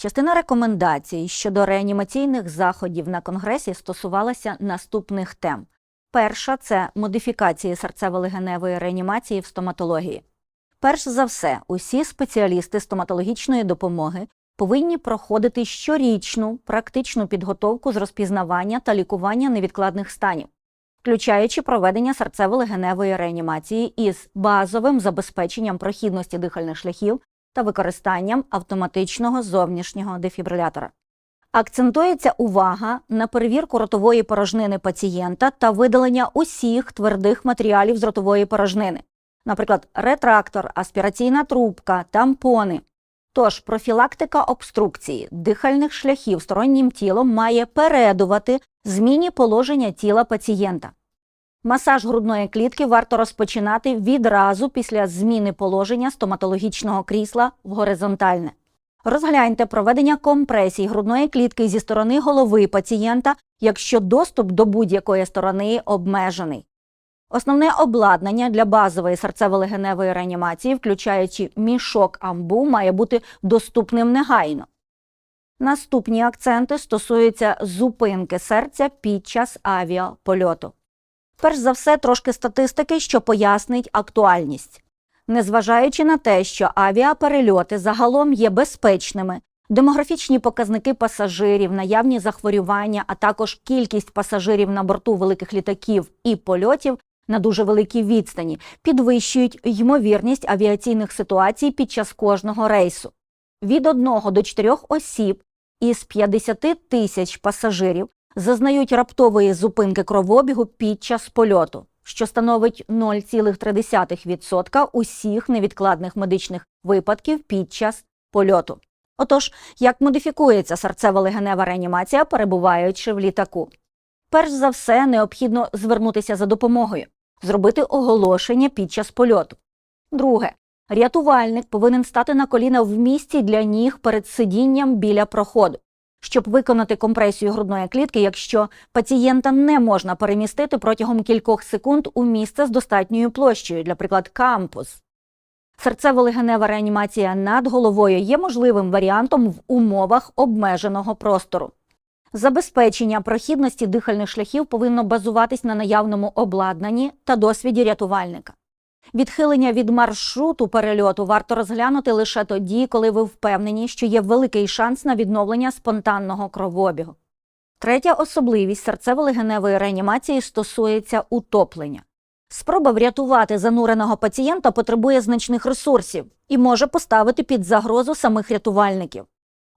Частина рекомендацій щодо реанімаційних заходів на конгресі стосувалася наступних тем. Перша це модифікації серцево-легеневої реанімації в стоматології. Перш за все, усі спеціалісти стоматологічної допомоги повинні проходити щорічну практичну підготовку з розпізнавання та лікування невідкладних станів, включаючи проведення серцево-легеневої реанімації із базовим забезпеченням прохідності дихальних шляхів та використанням автоматичного зовнішнього дефібрилятора. Акцентується увага на перевірку ротової порожнини пацієнта та видалення усіх твердих матеріалів з ротової порожнини, наприклад, ретрактор, аспіраційна трубка, тампони. Тож профілактика обструкції дихальних шляхів стороннім тілом має передувати зміні положення тіла пацієнта. Масаж грудної клітки варто розпочинати відразу після зміни положення стоматологічного крісла в горизонтальне. Розгляньте проведення компресій грудної клітки зі сторони голови пацієнта, якщо доступ до будь-якої сторони обмежений. Основне обладнання для базової серцево-легеневої реанімації, включаючи мішок амбу, має бути доступним негайно. Наступні акценти стосуються зупинки серця під час авіапольоту. Перш за все, трошки статистики, що пояснить актуальність. Незважаючи на те, що авіаперельоти загалом є безпечними, демографічні показники пасажирів, наявні захворювання, а також кількість пасажирів на борту великих літаків і польотів на дуже великій відстані підвищують ймовірність авіаційних ситуацій під час кожного рейсу. Від 1 до 4 осіб із 50 тисяч пасажирів зазнають раптової зупинки кровообігу під час польоту, що становить 0,3% усіх невідкладних медичних випадків під час польоту. Отож, як модифікується серцево-легенева реанімація, перебуваючи в літаку? Перш за все, необхідно звернутися за допомогою, зробити оголошення під час польоту. Друге, рятувальник повинен стати на коліна в місці для ніг перед сидінням біля проходу щоб виконати компресію грудної клітки, якщо пацієнта не можна перемістити протягом кількох секунд у місце з достатньою площею, для приклад, кампус. Серцево-легенева реанімація над головою є можливим варіантом в умовах обмеженого простору. Забезпечення прохідності дихальних шляхів повинно базуватись на наявному обладнанні та досвіді рятувальника. Відхилення від маршруту перельоту варто розглянути лише тоді, коли ви впевнені, що є великий шанс на відновлення спонтанного кровообігу. Третя особливість серцево-легеневої реанімації стосується утоплення. Спроба врятувати зануреного пацієнта потребує значних ресурсів і може поставити під загрозу самих рятувальників.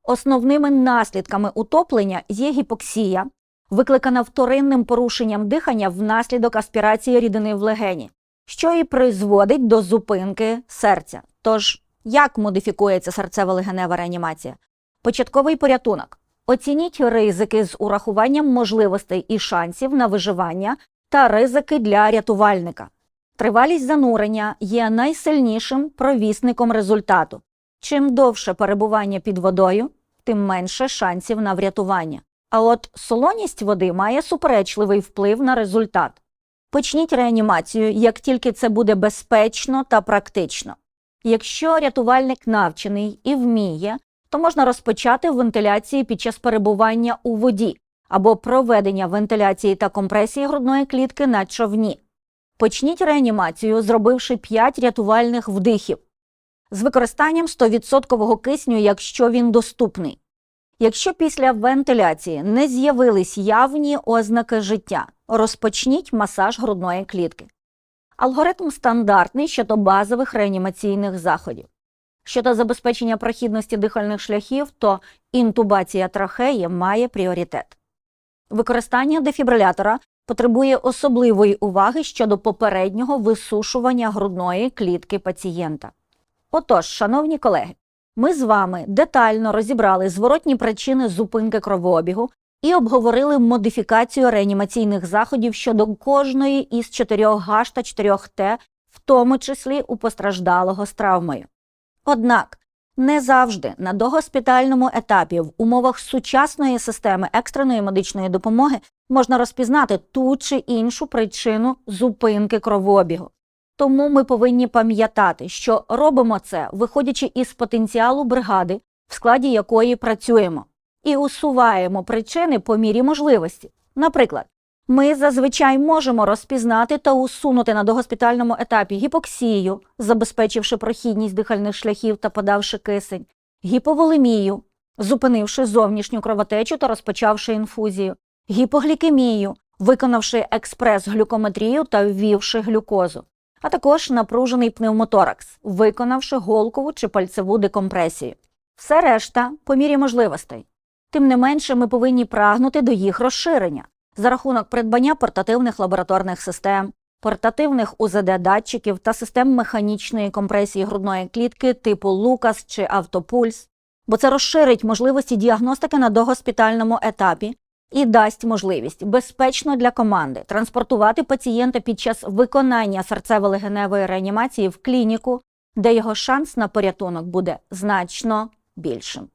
Основними наслідками утоплення є гіпоксія, викликана вторинним порушенням дихання внаслідок аспірації рідини в легені що і призводить до зупинки серця. Тож, як модифікується серцево-легенева реанімація? Початковий порятунок. Оцініть ризики з урахуванням можливостей і шансів на виживання та ризики для рятувальника. Тривалість занурення є найсильнішим провісником результату. Чим довше перебування під водою, тим менше шансів на врятування. А от солоність води має суперечливий вплив на результат. Почніть реанімацію, як тільки це буде безпечно та практично. Якщо рятувальник навчений і вміє, то можна розпочати вентиляції під час перебування у воді або проведення вентиляції та компресії грудної клітки на човні. Почніть реанімацію, зробивши 5 рятувальних вдихів з використанням 100% кисню, якщо він доступний. Якщо після вентиляції не з'явились явні ознаки життя, розпочніть масаж грудної клітки. Алгоритм стандартний щодо базових реанімаційних заходів. Щодо забезпечення прохідності дихальних шляхів, то інтубація трахеї має пріоритет. Використання дефібрилятора потребує особливої уваги щодо попереднього висушування грудної клітки пацієнта. Отож, шановні колеги, ми з вами детально розібрали зворотні причини зупинки кровообігу і обговорили модифікацію реанімаційних заходів щодо кожної із 4 Г та 4 Т, в тому числі у постраждалого з травмою. Однак не завжди на догоспітальному етапі в умовах сучасної системи екстреної медичної допомоги можна розпізнати ту чи іншу причину зупинки кровообігу. Тому ми повинні пам'ятати, що робимо це, виходячи із потенціалу бригади, в складі якої працюємо, і усуваємо причини по мірі можливості. Наприклад, ми зазвичай можемо розпізнати та усунути на догоспітальному етапі гіпоксію, забезпечивши прохідність дихальних шляхів та подавши кисень, гіповолемію, зупинивши зовнішню кровотечу та розпочавши інфузію, гіпоглікемію, виконавши експрес-глюкометрію та ввівши глюкозу, а також напружений пневмоторакс, виконавши голкову чи пальцеву декомпресію. Все решта по мірі можливостей. Тим не менше, ми повинні прагнути до їх розширення за рахунок придбання портативних лабораторних систем, портативних УЗД-датчиків та систем механічної компресії грудної клітки типу Лукас чи Автопульс, бо це розширить можливості діагностики на догоспітальному етапі і дасть можливість безпечно для команди транспортувати пацієнта під час виконання серцево-легеневої реанімації в клініку, де його шанс на порятунок буде значно більшим.